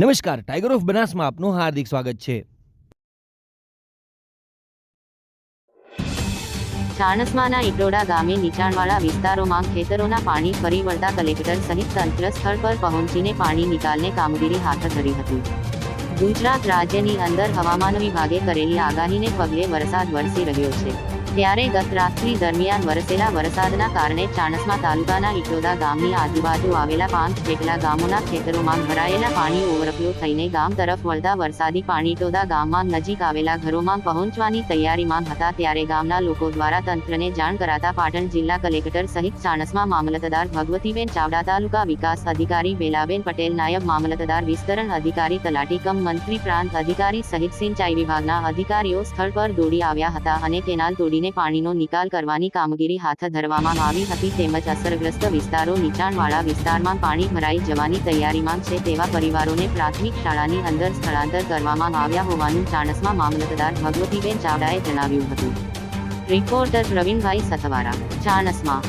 નમસ્કાર tiger of બનાસમાં આપનું હાર્દિક સ્વાગત છે. ચાણસમાના ઇટોડા ગામે નીચાણવાળા વિસ્તારોમાં ખેતરોના પાણી ફરી વળતા કલેક્ટર સહિત તંત્ર સ્થળ પર પહોંચીને પાણી નિકાલને કામગીરી હાથ ધરી હતી. ગુજરાત રાજ્યની અંદર હવામાન વિભાગે કરેલી આગાહીને પગલે વરસાદ વરસી રહ્યો છે. ત્યારે ગત રાત્રિ દરમિયાન વરસેલા વરસાદના કારણે ચાણસ્મા તાલુકાના ઇટોદા ગામની આજુબાજુ આવેલા પાંચ જેટલા ગામોના ખેતરોમાં ભરાયેલા પાણી ઓવરફ્લો થઈને ગામ તરફ વળતા વરસાદી પાણી ટોદા ગામમાં નજીક આવેલા ઘરોમાં પહોંચવાની તૈયારીમાં હતા ત્યારે ગામના લોકો દ્વારા તંત્રને જાણ કરાતા પાટણ જિલ્લા કલેક્ટર સહિત ચાણસ્મા મામલતદાર ભગવતીબેન ચાવડા, તાલુકા વિકાસ અધિકારી બેલાબેન પટેલ, નાયબ મામલતદાર વિસ્તરણ અધિકારી, તલાટી કમ મંત્રી, પ્રાંત અધિકારી સહિત સિંચાઈ વિભાગના અધિકારીઓ સ્થળ પર દોડી આવ્યા હતા અને કેનાલ તોડીને પાણીનો નિકાલ કરવાની કામગીરી હાથ ધરવામાં આવી હતી તેમજ અસરગ્રસ્ત વિસ્તારો નીચાણવાળા વિસ્તારમાં પાણી ભરાઈ જવાની તૈયારીમાં છે તેવા પરિવારોને પ્રાથમિક શાળાની અંદર સ્થળાંતર કરવામાં આવ્યા હોવાનું ચાણસમાં મામલતદાર ભગવતીબેન ચાવડાએ જણાવ્યું હતું. રિપોર્ટર પ્રવીણભાઈ સથવારા, ચાણસ્મા.